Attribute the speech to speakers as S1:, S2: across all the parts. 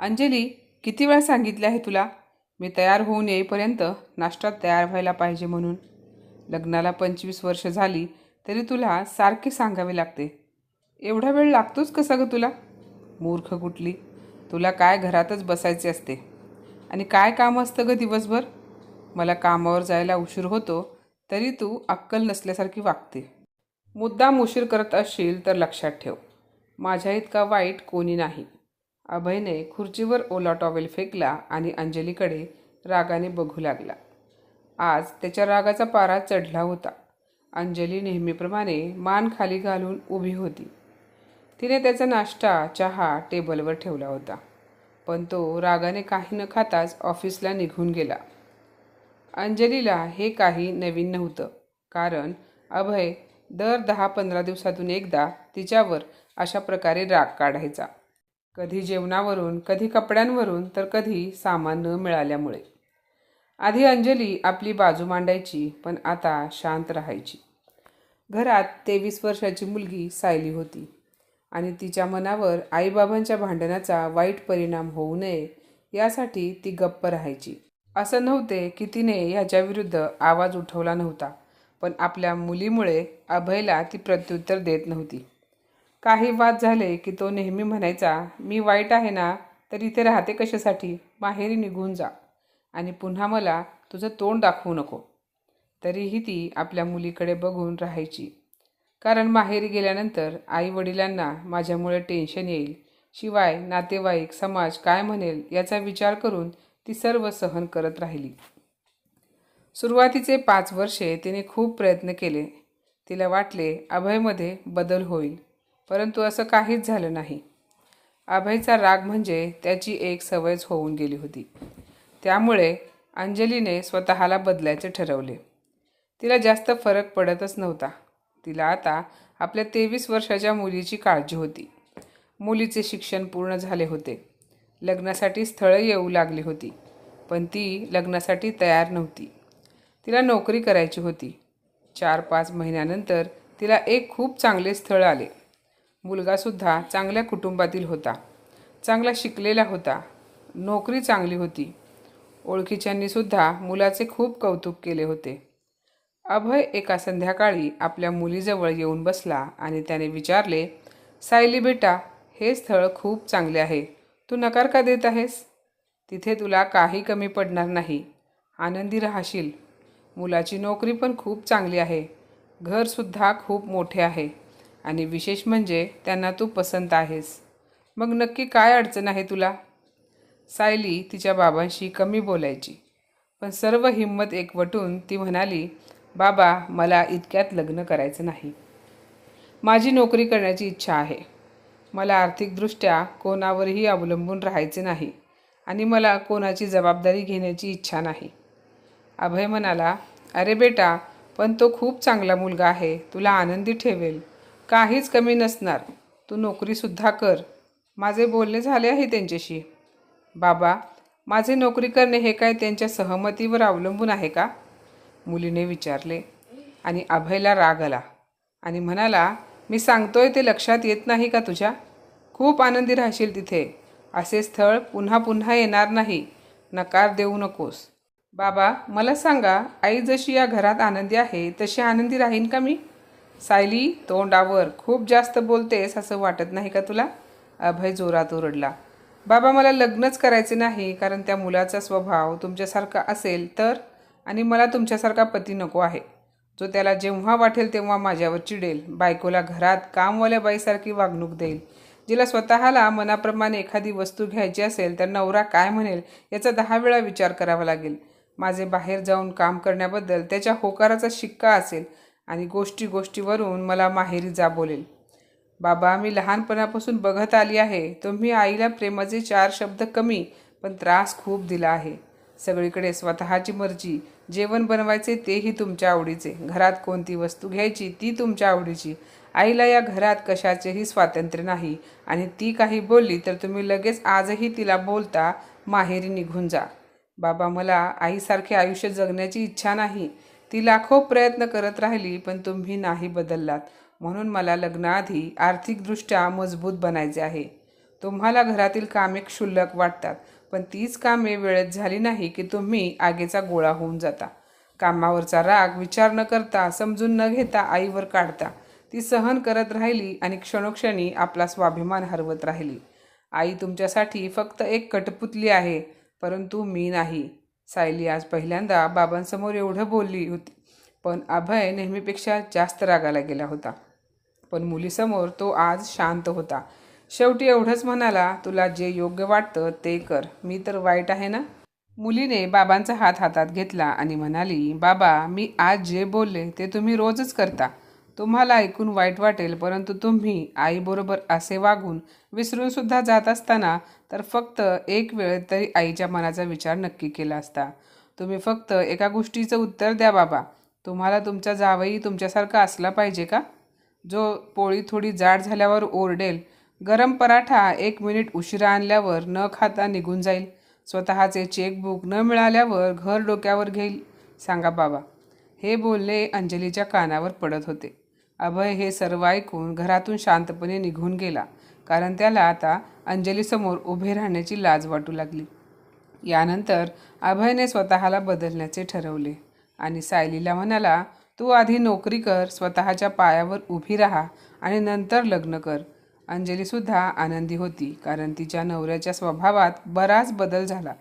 S1: अंजली किती वेळा सांगितले आहे तुला? मी तयार होऊन येईपर्यंत नाश्ता तयार व्हायला पाहिजे म्हणून. लग्नाला पंचवीस वर्ष झाली तरी तुला सारखे सांगावे लागते. एवढा वेळ लागतोच कसा ग तुला? मूर्ख कुठली? तुला काय घरातच बसायचे असते? आणि काय काम असतं ग दिवसभर? मला कामावर जायला उशीर होतो तरी तू अक्कल नसल्यासारखी वागते. मुद्दाम उशीर करत असशील तर लक्षात ठेव. माझ्या इतका वाईट कोणी नाही. अभयने खुर्चीवर ओला टॉवेल फेकला आणि अंजलीकडे रागाने बघू लागला. आज त्याच्या रागाचा पारा चढला होता. अंजली नेहमीप्रमाणे मान खाली घालून उभी होती. तिने त्याचा नाश्ता चहा टेबलवर ठेवला होता. पण तो रागाने काही न खाताच ऑफिसला निघून गेला. अंजलीला हे काही नवीन नव्हतं कारण अभय दर दहा पंधरा दिवसातून एकदा तिच्यावर अशा प्रकारे राग काढायचा. कधी जेवणावरून कधी कपड्यांवरून तर कधी सामान न मिळाल्यामुळे. आधी अंजली आपली बाजू मांडायची पण आता शांत राहायची. घरात तेवीस वर्षाची मुलगी सायली होती आणि तिच्या मनावर आईबाबांच्या भांडणाचा वाईट परिणाम होऊ नये यासाठी ती गप्प राहायची. असं नव्हते की तिने ह्याच्याविरुद्ध आवाज उठवला नव्हता पण आपल्या मुलीमुळे अभयला ती प्रत्युत्तर देत नव्हती. काही वाद झाले की तो नेहमी म्हणायचा मी वाईट आहे ना तर इथे राहते कशासाठी? माहेरी निघून जा. आणि पुन्हा मला तुझं तोंड दाखवू नको. तरीही ती आपल्या मुलीकडे बघून राहायची. कारण माहेरी गेल्यानंतर आई वडिलांना माझ्यामुळे टेन्शन येईल. शिवाय नातेवाईक समाज काय म्हणेल याचा विचार करून ती सर्व सहन करत राहिली. सुरुवातीचे पाच वर्षे तिने खूप प्रयत्न केले. तिला वाटले अभयमध्ये बदल होईल. परंतु असं काहीच झालं नाही. अभयचा राग म्हणजे त्याची एक सवयच होऊन गेली होती. त्यामुळे अंजलीने स्वतःला बदलायचे ठरवले. तिला जास्त फरक पडतच नव्हता. तिला आता आपल्या तेवीस वर्षाच्या मुलीची काळजी होती. मुलीचे शिक्षण पूर्ण झाले होते. लग्नासाठी स्थळं येऊ लागली होती पण ती लग्नासाठी तयार नव्हती. तिला नोकरी करायची होती. चार पाच महिन्यानंतर तिला एक खूप चांगले स्थळ आले. मुलगासुद्धा चांगल्या कुटुंबातील होता. चांगला शिकलेला होता. नोकरी चांगली होती. ओळखीच्यांनीसुद्धा मुलाचे खूप कौतुक केले होते. अभय एका संध्याकाळी आपल्या मुलीजवळ येऊन बसला आणि त्याने विचारले सायली बेटा हे स्थळ खूप चांगले आहे. तू नकार का देत आहेस? तिथे तुला काही कमी पडणार नाही. आनंदी राहशील. मुलाची नोकरी पण खूप चांगली आहे. घरसुद्धा खूप मोठे आहे. आणि विशेष म्हणजे त्यांना तू पसंत आहेस. मग नक्की काय अडचण आहे तुला? सायली तिच्या बाबांशी कमी बोलायची. पण सर्व हिंमत एकवटून ती म्हणाली बाबा मला इतक्यात लग्न करायचं नाही. माझी नोकरी करण्याची इच्छा आहे. मला आर्थिकदृष्ट्या कोणावरही अवलंबून राहायचे नाही आणि मला कोणाची जबाबदारी घेण्याची इच्छा नाही. अभय म्हणाला अरे बेटा पण तो खूप चांगला मुलगा आहे. तुला आनंदी ठेवेल. काहीच कमी नसणार. तू नोकरीसुद्धा कर. माझे बोलणे झाले आहे त्यांच्याशी. बाबा माझे नोकरी करणे हे काय त्यांच्या सहमतीवर अवलंबून आहे का? मुलीने विचारले आणि अभयला राग आला आणि म्हणाला मी सांगतोय ते लक्षात येत नाही का तुझ्या? खूप आनंदी राहशील तिथे. असे स्थळ पुन्हा पुन्हा येणार नाही. नकार देऊ नकोस. बाबा मला सांगा आई जशी या घरात आनंदी आहे तशी आनंदी राहीन का मी? सायली तोंडावर खूप जास्त बोलतेस असं वाटत नाही का तुला? अभय जोरात ओरडला. बाबा मला लग्नच करायचे नाही कारण त्या मुलाचा स्वभाव तुमच्यासारखा असेल तर? आणि मला तुमच्यासारखा पती नको आहे. जो त्याला जेव्हा वाटेल तेव्हा माझ्यावर चिडेल. बायकोला घरात कामवाल्या बाईसारखी वागणूक देईल. जिला स्वतःला मनाप्रमाणे एखादी वस्तू घ्यायची असेल तर नवरा काय म्हणेल याचा दहा वेळा विचार करावा लागेल. माझे बाहेर जाऊन काम करण्याबद्दल त्याच्या होकाराचा शिक्का असेल आणि गोष्टी गोष्टीवरून मला माहेरी जा बोलेल बाबा मी लहानपणापासून बघत आली आहे. तुम्ही आईला प्रेमाचे चार शब्द कमी पण त्रास खूप दिला आहे. सगळीकडे स्वतःची मर्जी. जेवण बनवायचे तेही तुमच्या आवडीचे. घरात कोणती वस्तू घ्यायची ती तुमच्या आवडीची. आईला या घरात कशाचेही स्वातंत्र्य नाही. आणि ती काही बोलली तर तुम्ही लगेच आजही तिला बोलता माहेरी निघून जा. बाबा मला आईसारखे आयुष्य जगण्याची इच्छा नाही. ती लाखो प्रयत्न करत राहिली पण तुम्ही नाही बदललात. म्हणून मला लग्नाआधी आर्थिकदृष्ट्या मजबूत बनायचे आहे. तुम्हाला घरातील कामे क्षुल्लक वाटतात पण तीच कामे वेळेत झाली नाही की तुम्ही आगेचा गोळा होऊन जाता. कामावरचा राग विचार न करता समजून न घेता आईवर काढता. ती सहन करत राहिली आणि क्षणोक्षणी आपला स्वाभिमान हरवत राहिली. आई तुमच्यासाठी फक्त एक कटपुतली आहे परंतु मी नाही. सायली आज पहिल्यांदा बाबांसमोर एवढं बोलली होती. पण अभय नेहमीपेक्षा जास्त रागाला गेला होता. पण मुलीसमोर तो आज शांत होता. शेवटी एवढंच म्हणाला तुला जे योग्य वाटतं ते कर. मी तर वाईट आहे ना? मुलीने बाबांचा हात हातात घेतला आणि म्हणाली बाबा मी आज जे बोलले ते तुम्ही रोजच करता. तुम्हाला ऐकून वाईट वाटेल परंतु तुम्ही आईबरोबर असे वागून विसरूनसुद्धा जात असताना तर फक्त एक वेळ तरी आईच्या मनाचा विचार नक्की केला असता. तुम्ही फक्त एका गोष्टीचं उत्तर द्या बाबा. तुम्हाला तुमचा जावई तुमच्यासारखा असला पाहिजे का? जो पोळी थोडी जाड झाल्यावर ओरडेल गरम पराठा एक मिनिट उशिरा आणल्यावर न खाता निघून जाईल स्वतःचे चेकबुक न मिळाल्यावर घर डोक्यावर घेईल सांगा बाबा. हे बोलणे अंजलीच्या कानावर पडत होते. अभय हे सर्व ऐकून घरातून शांतपणे निघून गेला कारण त्याला आता अंजलीसमोर उभे राहण्याची लाज वाटू लागली. यानंतर अभयने स्वतःला बदलण्याचे ठरवले आणि सायलीला म्हणाला तू आधी नोकरी कर स्वतःच्या पायावर उभी राहा आणि नंतर लग्न कर. अंजलीसुद्धा आनंदी होती कारण तिच्या नवऱ्याच्या स्वभावात बराच बदल झाला.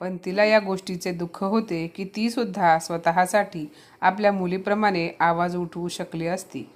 S1: पण तिला या गोष्टीचे दुःख होते की तीसुद्धा स्वतःसाठी आपल्या मुलीप्रमाणे आवाज उठवू शकली असती.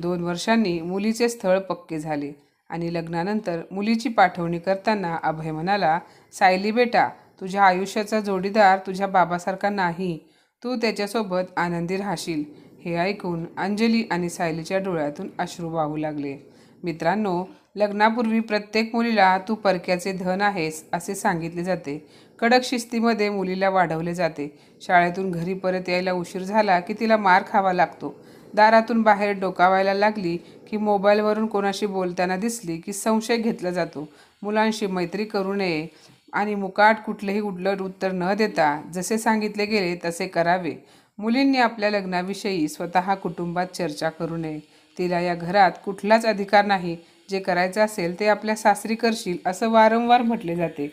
S1: दोन वर्षांनी मुलीचे स्थळ पक्के झाले आणि लग्नानंतर मुलीची पाठवणी करताना अभय म्हणाला सायली बेटा तुझ्या आयुष्याचा जोडीदार तुझ्या बाबासारखा नाही. तू त्याच्यासोबत आनंदी राहशील. हे ऐकून अंजली आणि सायलीच्या डोळ्यातून अश्रू वाहू लागले. मित्रांनो लग्नापूर्वी प्रत्येक मुलीला तू परक्याचे धन आहेस असे सांगितले जाते. कडक शिस्तीमध्ये मुलीला वाढवले जाते. शाळेतून घरी परत यायला उशीर झाला की तिला मार खावा लागतो. दारातून बाहेर डोकावायला लागली की मोबाईलवरून कोणाशी बोलताना दिसली की संशय घेतला जातो. मुलांशी मैत्री करू नये आणि मुकाट कुठलेही उडलट उत्तर न देता जसे सांगितले गेले तसे करावे. मुलींनी आपल्या लग्नाविषयी स्वतः कुटुंबात चर्चा करू नये. तिला या घरात कुठलाच अधिकार नाही. जे करायचं असेल ते आपल्या सासरी करशील असं वारंवार म्हटले जाते.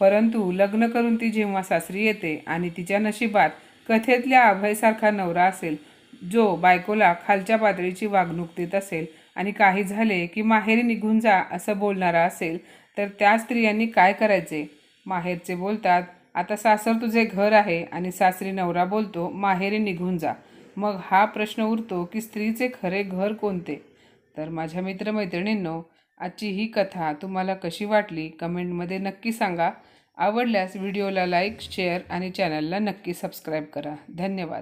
S1: परंतु लग्न करून ती जेव्हा सासरी येते आणि तिच्या नशिबात कथेतल्या अभयसारखा नवरा असेल जो बायकोला खालच्या पातळीची वागणूक देत असेल आणि काही झाले की माहेरी निघून जा असं बोलणारा असेल तर त्या स्त्रियांनी काय करायचे? माहेरचे बोलतात आता सासर तुझे घर आहे आणि सासरी नवरा बोलतो माहेरी निघून जा. मग हा प्रश्न उरतो की स्त्रीचे खरे घर कोणते? तर माझ्या मित्रमैत्रिणींनो आजची ही कथा तुम्हाला कशी वाटली कमेंटमध्ये नक्की सांगा. आवडल्यास व्हिडिओला लाईक शेअर आणि चॅनलला नक्की सबस्क्राईब करा. धन्यवाद.